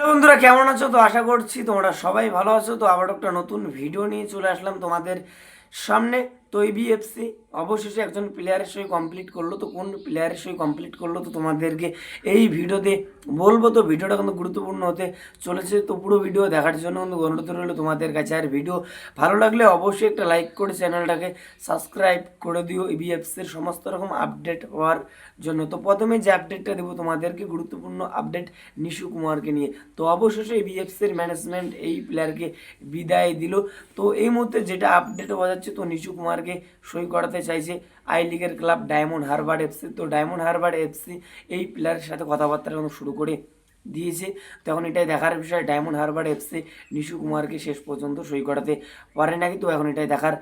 বন্ধুরা, কেমন আছো? তো আশা করছি তোমরা সবাই ভালো আছো। তো আবার একটা নতুন ভিডিও নিয়ে চলে আসলাম তোমাদের সামনে। তো এই বিএফসি অবশেষে একজন প্লেয়ারের সই কমপ্লিট করল। তো কোন প্লেয়ারের সই কমপ্লিট করল? তো তোমাদেরকে এই ভিডিওতে বলব। তো ভিডিওটা কিন্তু গুরুত্বপূর্ণ হতে চলেছে। তো পুরো ভিডিও দেখার জন্য কিন্তু অনুরোধ রইল তোমাদের কাছে। আর ভিডিও ভালো লাগলে অবশ্যই একটা লাইক করে চ্যানেলটাকে সাবস্ক্রাইব করে দিও। এই বিএফসির সমস্ত রকম আপডেট হওয়ার জন্য। তো প্রথমে যে আপডেটটা দেবো তোমাদেরকে, গুরুত্বপূর্ণ আপডেট নিশু কুমারকে নিয়ে। তো অবশেষে এই বিএফসির ম্যানেজমেন্ট এই প্লেয়ারকে বিদায় দিল। তো এই মুহূর্তে যেটা আপডেট হওয়া যাচ্ছে, তো নিশু কুমারকে সই করাতে চাইছে। আই লিগের ক্লাব ডায়মন্ড হারবার এফসি তো ডায়মন্ড হারবার এফসি এই প্লেয়ারের সাথে কথাবার্তা এখন শুরু করে দিয়েছে। তখন এটাই দেখার বিষয় ডায়মন্ড হারবার এফসি নিশু কুমারকে শেষ পর্যন্ত সই করাতে পারে নাকি? তো এখন এটাই দেখার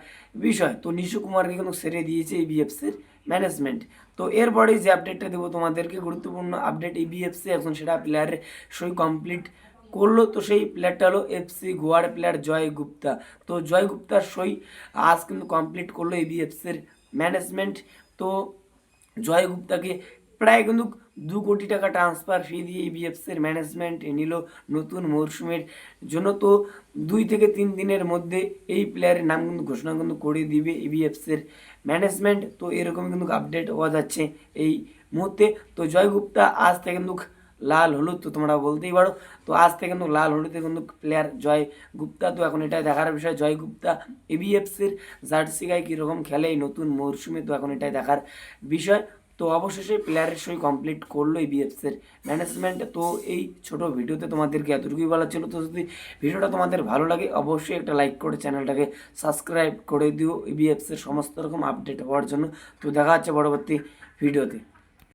বিষয়। তো নিশু কুমারকে কিন্তু সেরে দিয়েছে এই বিএফসির ম্যানেজমেন্ট তো এরপরেই যে আপডেটটা দেবো তোমাদেরকে, গুরুত্বপূর্ণ আপডেট এই বিএফসি এখন সেটা প্লেয়ারের সই কমপ্লিট করল তো সেই প্লেয়ারটা হলো এফসি গোয়ার প্লেয়ার জয় গুপ্তা। তো জয় গুপ্তার সই আজ কিন্তু কমপ্লিট করল এই বিএফসির ম্যানেজমেন্ট তো জয় গুপ্তাকে প্রায় কিন্তু দু কোটি টাকা ট্রান্সফার ফি দিয়ে ইবিএফসির ম্যানেজমেন্ট নিল নতুন মরশুমের জন্য। তো দুই থেকে তিন দিনের মধ্যে এই প্লেয়ারের নাম কিন্তু ঘোষণা কিন্তু করে দিবে ইবিএফসির ম্যানেজমেন্ট তো এরকম কিন্তু আপডেট হওয়া যাচ্ছে এই মুহূর্তে। তো জয় গুপ্তা আজ থেকে কিন্তু লাল, হলুদ তো তোমরা বলতেই পারো। তো আজ থেকে কিন্তু লাল, হলুদে কিন্তু প্লেয়ার জয় গুপ্তা। তো এখন এটাই দেখার বিষয়, জয় গুপ্তা এবিএফসির জার্সি গায়ে কীরকম খেলে এই নতুন মরশুমে তো এখন এটাই দেখার বিষয়। তো অবশেষে প্লেয়ারের সই কমপ্লিট করল এই বিএফসির ম্যানেজমেন্ট তো এই ছোট ভিডিওতে তোমাদেরকে এতটুকুই বলা ছিল। তো যদি ভিডিওটা তোমাদের ভালো লাগে, অবশ্যই একটা লাইক করে চ্যানেলটাকে সাবস্ক্রাইব করে দিও। এই সমস্ত রকম আপডেট হওয়ার জন্য। তো দেখা হচ্ছে পরবর্তী ভিডিওতে।